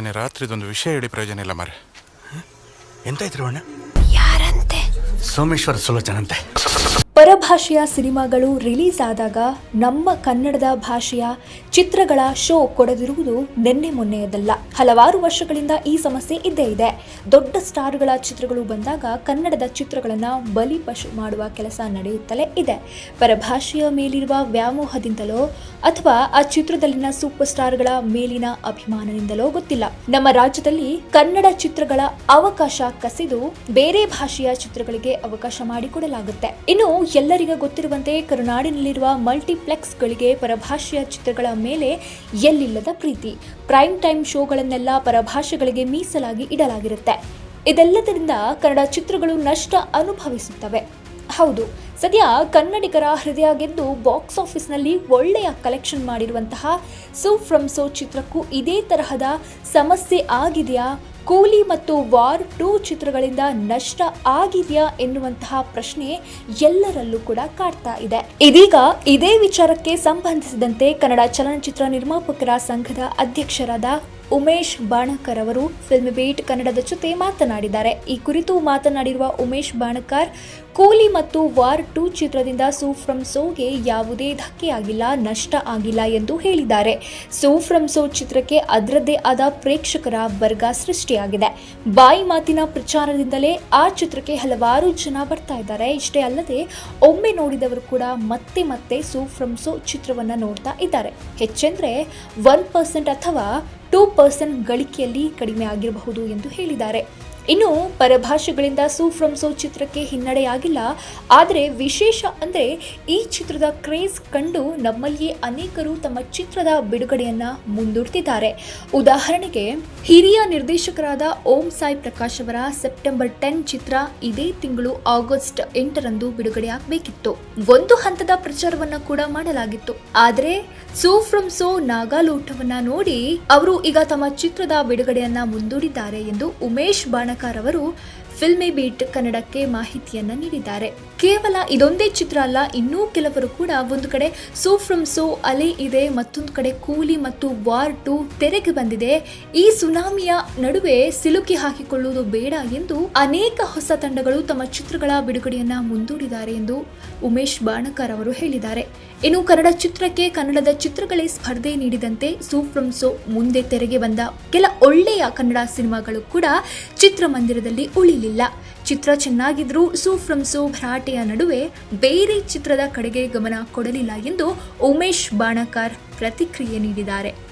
ನಿನ್ನೆ ರಾತ್ರಿದೊಂದು ವಿಷಯ ಹೇಳಿ ಪ್ರಯೋಜನ ಇಲ್ಲ ಮಾರೆ ಎಂತಾಯ್ತು ಅಣ್ಣ ಯಾರಂತೆ? ಸೋಮೇಶ್ವರ ಸುಲೋಚನಂತೆ. ಪರಭಾಷೆಯ ಸಿನಿಮಾಗಳು ರಿಲೀಸ್ ಆದಾಗ ನಮ್ಮ ಕನ್ನಡದ ಭಾಷೆಯ ಚಿತ್ರಗಳ ಶೋ ಕೊಡದಿರುವುದು ನಿನ್ನೆ ಮೊನ್ನೆಯದಲ್ಲ. ಹಲವಾರು ವರ್ಷಗಳಿಂದ ಈ ಸಮಸ್ಯೆ ಇದ್ದೇ ಇದೆ. ದೊಡ್ಡ ಸ್ಟಾರ್ಗಳ ಚಿತ್ರಗಳು ಬಂದಾಗ ಕನ್ನಡದ ಚಿತ್ರಗಳನ್ನ ಬಲಿಪಶು ಮಾಡುವ ಕೆಲಸ ನಡೆಯುತ್ತಲೇ ಇದೆ. ಪರಭಾಷೆಯ ಮೇಲಿರುವ ವ್ಯಾಮೋಹದಿಂದಲೋ ಅಥವಾ ಆ ಚಿತ್ರದಲ್ಲಿನ ಸೂಪರ್ ಸ್ಟಾರ್ಗಳ ಮೇಲಿನ ಅಭಿಮಾನದಿಂದಲೋ ಗೊತ್ತಿಲ್ಲ. ನಮ್ಮ ರಾಜ್ಯದಲ್ಲಿ ಕನ್ನಡ ಚಿತ್ರಗಳ ಅವಕಾಶ ಕಸಿದು ಬೇರೆ ಭಾಷೆಯ ಚಿತ್ರಗಳಿಗೆ ಅವಕಾಶ ಮಾಡಿಕೊಡಲಾಗುತ್ತೆ. ಇನ್ನು ಎಲ್ಲರಿಗೂ ಗೊತ್ತಿರುವಂತೆ ಕರುನಾಡಿನಲ್ಲಿರುವ ಮಲ್ಟಿಪ್ಲೆಕ್ಸ್ಗಳಿಗೆ ಪರಭಾಷೆಯ ಚಿತ್ರಗಳ ಮೇಲೆ ಎಲ್ಲಿಲ್ಲದ ಪ್ರೀತಿ. ಪ್ರೈಮ್ ಟೈಮ್ ಶೋಗಳನ್ನೆಲ್ಲ ಪರಭಾಷೆಗಳಿಗೆ ಮೀಸಲಾಗಿ ಇಡಲಾಗಿರುತ್ತೆ. ಇದೆಲ್ಲದರಿಂದ ಕನ್ನಡ ಚಿತ್ರಗಳು ನಷ್ಟ ಅನುಭವಿಸುತ್ತವೆ. ಹೌದು, ಸದ್ಯ ಕನ್ನಡಿಗರ ಹೃದಯ ಗೆದ್ದು ಬಾಕ್ಸ್ ಆಫೀಸ್ನಲ್ಲಿ ಒಳ್ಳೆಯ ಕಲೆಕ್ಷನ್ ಮಾಡಿರುವಂತಹ ಸೋ ಫ್ರಮ್ ಸೋ ಚಿತ್ರಕ್ಕೂ ಇದೇ ತರಹದ ಸಮಸ್ಯೆ ಆಗಿದೆಯಾ? ಕೂಲಿ ಮತ್ತು ವಾರ್ ಟೂ ಚಿತ್ರಗಳಿಂದ ನಷ್ಟ ಆಗಿದೆಯಾ ಎನ್ನುವಂತಹ ಪ್ರಶ್ನೆ ಎಲ್ಲರಲ್ಲೂ ಕೂಡ ಕಾಡ್ತಾ ಇದೆ. ಇದೀಗ ಇದೇ ವಿಚಾರಕ್ಕೆ ಸಂಬಂಧಿಸಿದಂತೆ ಕನ್ನಡ ಚಲನಚಿತ್ರ ನಿರ್ಮಾಪಕರ ಸಂಘದ ಅಧ್ಯಕ್ಷರಾದ ಉಮೇಶ್ ಬಾಣಕರ್ ಅವರು ಫಿಲ್ಮ್ ಬೀಟ್ ಕನ್ನಡದ ಜೊತೆ ಮಾತನಾಡಿದ್ದಾರೆ. ಈ ಕುರಿತು ಮಾತನಾಡಿರುವ ಉಮೇಶ್ ಬಾಣಕರ್, ಕೂಲಿ ಮತ್ತು ವಾರ್ ಟೂ ಚಿತ್ರದಿಂದ ಸೂ ಫ್ರಮ್ ಸೋಗೆ ಯಾವುದೇ ಧಕ್ಕೆಯಾಗಿಲ್ಲ, ನಷ್ಟ ಆಗಿಲ್ಲ ಎಂದು ಹೇಳಿದ್ದಾರೆ. ಸೂ ಫ್ರಮ್ ಸೋ ಚಿತ್ರಕ್ಕೆ ಅದರದ್ದೇ ಆದ ಪ್ರೇಕ್ಷಕರ ವರ್ಗ ಸೃಷ್ಟಿಯಾಗಿದೆ. ಬಾಯಿ ಮಾತಿನ ಪ್ರಚಾರದಿಂದಲೇ ಆ ಚಿತ್ರಕ್ಕೆ ಹಲವಾರು ಜನ ಬರ್ತಾ ಇದ್ದಾರೆ. ಇಷ್ಟೇ ಅಲ್ಲದೆ, ಒಮ್ಮೆ ನೋಡಿದವರು ಕೂಡ ಮತ್ತೆ ಮತ್ತೆ ಸೂ ಫ್ರಮ್ ಸೋ ಚಿತ್ರವನ್ನು ನೋಡ್ತಾ ಇದ್ದಾರೆ. ಹೆಚ್ಚೆಂದರೆ, ಒನ್ ಪರ್ಸೆಂಟ್ ಅಥವಾ ಟೂ ಪರ್ಸೆಂಟ್ ಗಳಿಕೆಯಲ್ಲಿ ಕಡಿಮೆ ಆಗಿರಬಹುದು ಎಂದು ಹೇಳಿದ್ದಾರೆ. ಇನ್ನು ಪರಭಾಷೆಗಳಿಂದ ಸೂ ಫ್ರಮ್ ಸೋ ಚಿತ್ರಕ್ಕೆ ಹಿನ್ನಡೆಯಾಗಿಲ್ಲ. ಆದರೆ ವಿಶೇಷ ಅಂದರೆ ಈ ಚಿತ್ರದ ಕ್ರೇಜ್ ಕಂಡು ನಮ್ಮಲ್ಲಿಯೇ ಅನೇಕರು ತಮ್ಮ ಚಿತ್ರದ ಬಿಡುಗಡೆಯನ್ನ ಮುಂದೂಡ್ತಿದ್ದಾರೆ. ಉದಾಹರಣೆಗೆ, ಹಿರಿಯ ನಿರ್ದೇಶಕರಾದ ಓಂ ಸಾಯಿ ಪ್ರಕಾಶ್ ಅವರ ಸೆಪ್ಟೆಂಬರ್ ಟೆನ್ ಚಿತ್ರ ಇದೇ ತಿಂಗಳು ಆಗಸ್ಟ್ ಎಂಟರಂದು ಬಿಡುಗಡೆಯಾಗಬೇಕಿತ್ತು. ಒಂದು ಹಂತದ ಪ್ರಚಾರವನ್ನು ಕೂಡ ಮಾಡಲಾಗಿತ್ತು. ಆದರೆ ಸೋ ಫ್ರಮ್ ಸೋ ನಾಗಾಲೋಟವನ್ನ ನೋಡಿ ಅವರು ಈಗ ತಮ್ಮ ಚಿತ್ರದ ಬಿಡುಗಡೆಯನ್ನ ಮುಂದೂಡಿದ್ದಾರೆ ಎಂದು ಉಮೇಶ್ ಬಾಣಕಾರ್ ಅವರು ಫಿಲ್ಮಿ ಬೀಟ್ ಕನ್ನಡಕ್ಕೆ ಮಾಹಿತಿಯನ್ನ ನೀಡಿದ್ದಾರೆ. ಕೇವಲ ಇದೊಂದೇ ಚಿತ್ರ ಅಲ್ಲ, ಇನ್ನೂ ಕೆಲವರು ಕೂಡ ಒಂದು ಕಡೆ ಸೋ ಫ್ರಮ್ ಸೋ ಅಲೆ ಇದೆ, ಮತ್ತೊಂದು ಕಡೆ ಕೂಲಿ ಮತ್ತು ವಾರ್ ಟು ತೆರೆಗೆ ಬಂದಿದೆ. ಈ ಸುನಾಮಿಯ ನಡುವೆ ಸಿಲುಕಿ ಹಾಕಿಕೊಳ್ಳುವುದು ಬೇಡ ಎಂದು ಅನೇಕ ಹೊಸ ತಂಡಗಳು ತಮ್ಮ ಚಿತ್ರಗಳ ಬಿಡುಗಡೆಯನ್ನ ಮುಂದೂಡಿದ್ದಾರೆ ಎಂದು ಉಮೇಶ್ ಬಾಣಕರ್ ಅವರು ಹೇಳಿದ್ದಾರೆ. ಇನ್ನು ಕನ್ನಡ ಚಿತ್ರಕ್ಕೆ ಕನ್ನಡದ ಚಿತ್ರಗಳೇ ಸ್ಪರ್ಧೆ ನೀಡಿದಂತೆ ಸೂ ಫ್ರಮ್ ಸೋ ಮುಂದೆ ತೆರೆಗೆ ಬಂದ ಕೆಲ ಒಳ್ಳೆಯ ಕನ್ನಡ ಸಿನಿಮಾಗಳು ಕೂಡ ಚಿತ್ರಮಂದಿರದಲ್ಲಿ ಉಳಿಲಿಲ್ಲ. ಚಿತ್ರ ಚೆನ್ನಾಗಿದ್ರೂ ಸೂ ಫ್ರಮ್ ಸೋ ಭರಾಟೆಯ ನಡುವೆ ಬೇರೆ ಚಿತ್ರದ ಕಡೆಗೆ ಗಮನ ಕೊಡಲಿಲ್ಲ ಎಂದು ಉಮೇಶ್ ಬಾಣಕಾರ್ ಪ್ರತಿಕ್ರಿಯೆ ನೀಡಿದ್ದಾರೆ.